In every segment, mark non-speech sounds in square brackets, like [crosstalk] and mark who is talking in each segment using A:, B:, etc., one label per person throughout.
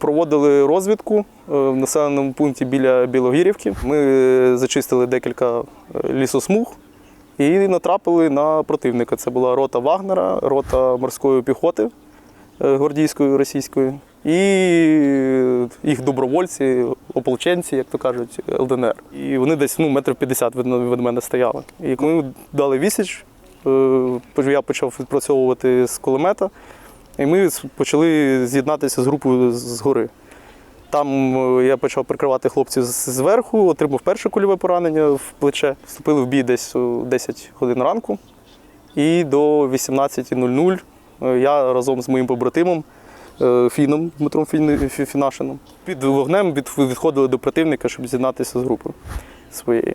A: Проводили розвідку е, в населеному пункті біля Білогірівки. Ми е, зачистили декілька е, лісосмуг і натрапили на противника. Це була рота Вагнера, рота морської піхоти гвардійської російської, і їх добровольці, ополченці, як то кажуть, ЛДНР. І вони десь ну, метрів 50 від, мене стояли. І ми дали вісіч, я почав відпрацьовувати з кулемета. І ми почали з'єднатися з групою з гори. Там е, я почав прикривати хлопців зверху, отримав перше кульове поранення в плече. Вступили в бій десь о 10 годин ранку. І до 18.00 е, я разом з моїм побратимом е, Фіном Дмитром Фінашином під вогнем відходили до противника, щоб з'єднатися з групою своєю.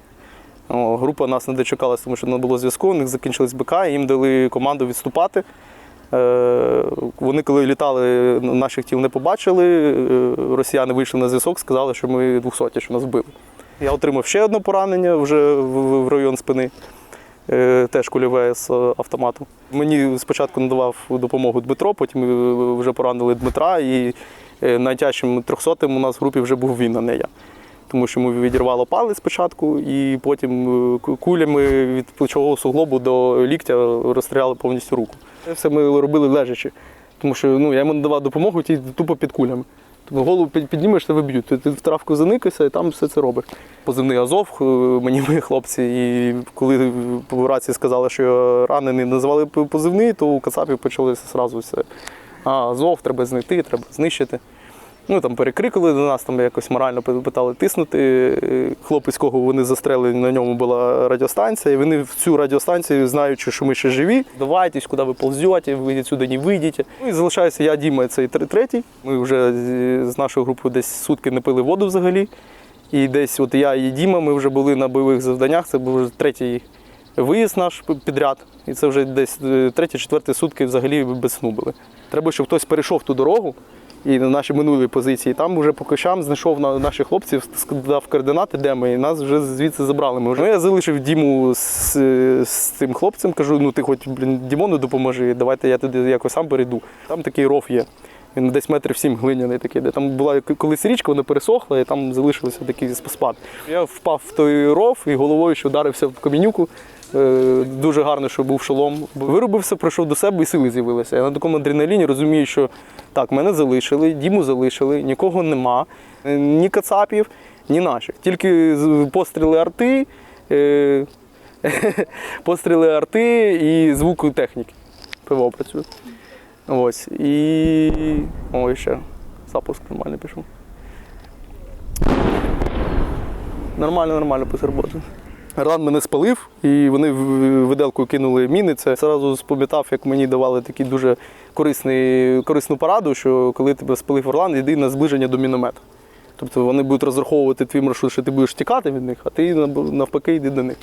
A: Група нас не дочекалася, тому що не було зв'язку, у них закінчились БК, їм дали команду відступати. Е, Вони, коли літали, наших тіл не побачили. е, Росіяни вийшли на зв'язок, сказали, що ми 200, що нас вбили. Я отримав ще одне поранення вже в район спини, е, теж кульове з автомату. Мені спочатку надавав допомогу Дмитро, потім вже поранили Дмитра, і найтяжчим 300 у нас в групі вже був він, а не я. Тому що ми відірвало палець спочатку, і потім е, кулями від плечового суглобу до ліктя розстріляли повністю руку. Це все ми робили лежачи, тому що ну, я йому не давав допомогу ті тупо під кулями. Тобто голову під- піднімеш, тебе б'ють. Ти, в травку заникайся і там все це робиш. Позивний Азов, е, мені мої хлопці, і коли по рації сказали, що ранений, назвали позивний, то у Кацапів почалося одразу все. А, Азов, треба знайти, треба знищити. Ну там перекрикали до нас, там якось морально питали тиснути. Хлопець, кого вони застрелили, на ньому була радіостанція. І вони в цю радіостанцію, знаючи, що ми ще живі, давайтесь, куди ви ползете, ви відсюди не вийдете. Ну і залишаюся я, Діма, цей третій. Ми вже з- з нашою групою десь сутки не пили воду взагалі. І десь от я і Діма, ми вже були на бойових завданнях. Це був вже третій виїзд наш підряд. І це вже десь е, треті-четверті сутки взагалі без сну були. Треба, щоб хтось перейшов ту дорогу і на наші минулі позиції. Там вже по кощам знайшов на наших хлопців, дав координати, де ми, і нас вже звідси забрали. Ми вже. Ну, я залишив Діму з, з цим хлопцем, кажу, ну ти хоч блін, Дімону допоможи, давайте я туди якось сам перейду. Там такий ров є. Він десь метрів сім глиняний такий, де там була колись річка, вона пересохла, і там залишився такий спад. Я впав в той ров і головою ще вдарився в камінюку. Е, Дуже гарно, що був шолом. Виробився, прийшов до себе і сили з'явилися. Я на такому адреналіні розумію, що так, мене залишили, Діму залишили, нікого нема, е, ні кацапів, ні наших. Тільки постріли арти, е, [laughs] постріли арти і звук техніки. ПВО працює. Ось. І. Ой, ще. Запуск нормально пішов. Нормально, нормально посерботи. Орлан мене спалив, і вони в- виделкою кинули міни. Це зразу спам'ятав, як мені давали таку дуже корисний, корисну пораду, що коли тебе спалив Орлан, йди на зближення до міномета. Тобто вони будуть розраховувати твій маршрут, що ти будеш тікати від них, а ти навпаки йди до них.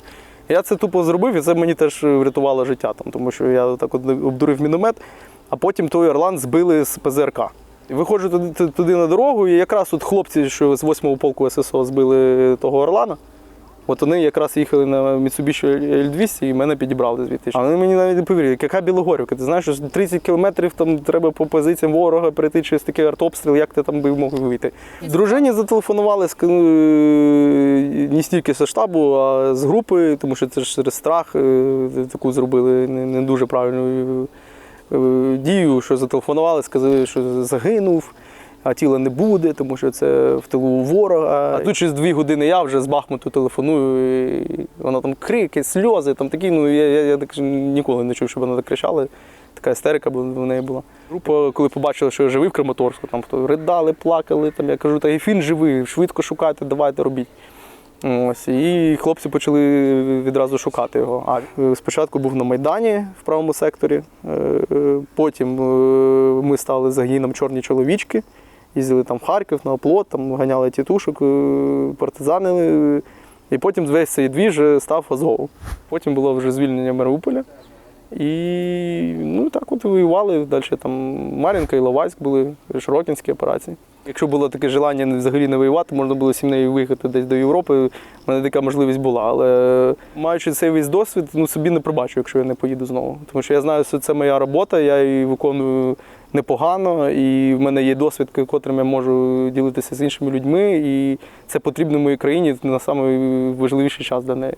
A: Я це тупо зробив, і це мені теж врятувало життя, там, тому що я так от обдурив міномет, а потім той Орлан збили з ПЗРК. Виходжу туди, туди на дорогу, і якраз от хлопці, що з 8-го полку ССО збили того Орлана, От вони якраз їхали на Mitsubishi L200 і мене підібрали звідти. А вони мені навіть не повірили, яка Білогорівка. Ти знаєш, що 30 кілометрів там треба по позиціям ворога перейти через такий артобстріл, як ти там би мог вийти. Дружині зателефонували з- е, не стільки зі штабу, а з групи, тому що це ж через страх е, таку зробили не, не дуже правильну е, дію, що зателефонували, сказали, що загинув а тіла не буде, тому що це в тилу ворога. А тут через дві години я вже з Бахмуту телефоную, і вона там крики, сльози, там такі, ну я, я, я так ніколи не чув, щоб вона так кричала. Така істерика в неї була. Група, коли побачила, що я живий в Краматорську, там хто ридали, плакали. Там, я кажу, та Єфін живий, швидко шукайте, давайте робіть. Ось, і хлопці почали відразу шукати його. А е, спочатку був на Майдані в правому секторі, е, е, потім ми стали загіном чорні чоловічки, їздили там в Харків на оплот, там ганяли тітушок, е, партизанили. І потім весь цей двіж став Азовом. Потім було вже звільнення Маріуполя. І ну так от воювали. Далі там Мар'їнка і Ловайськ були, Широкінські операції. Якщо було таке желання взагалі не воювати, можна було сім'єю виїхати десь до Європи. У мене така можливість була. Але маючи цей весь досвід, ну собі не пробачу, якщо я не поїду знову. Тому що я знаю, що це моя робота, я її виконую непогано, і в мене є досвід, котрим я можу ділитися з іншими людьми, і це потрібно моїй країні на найважливіший час для неї.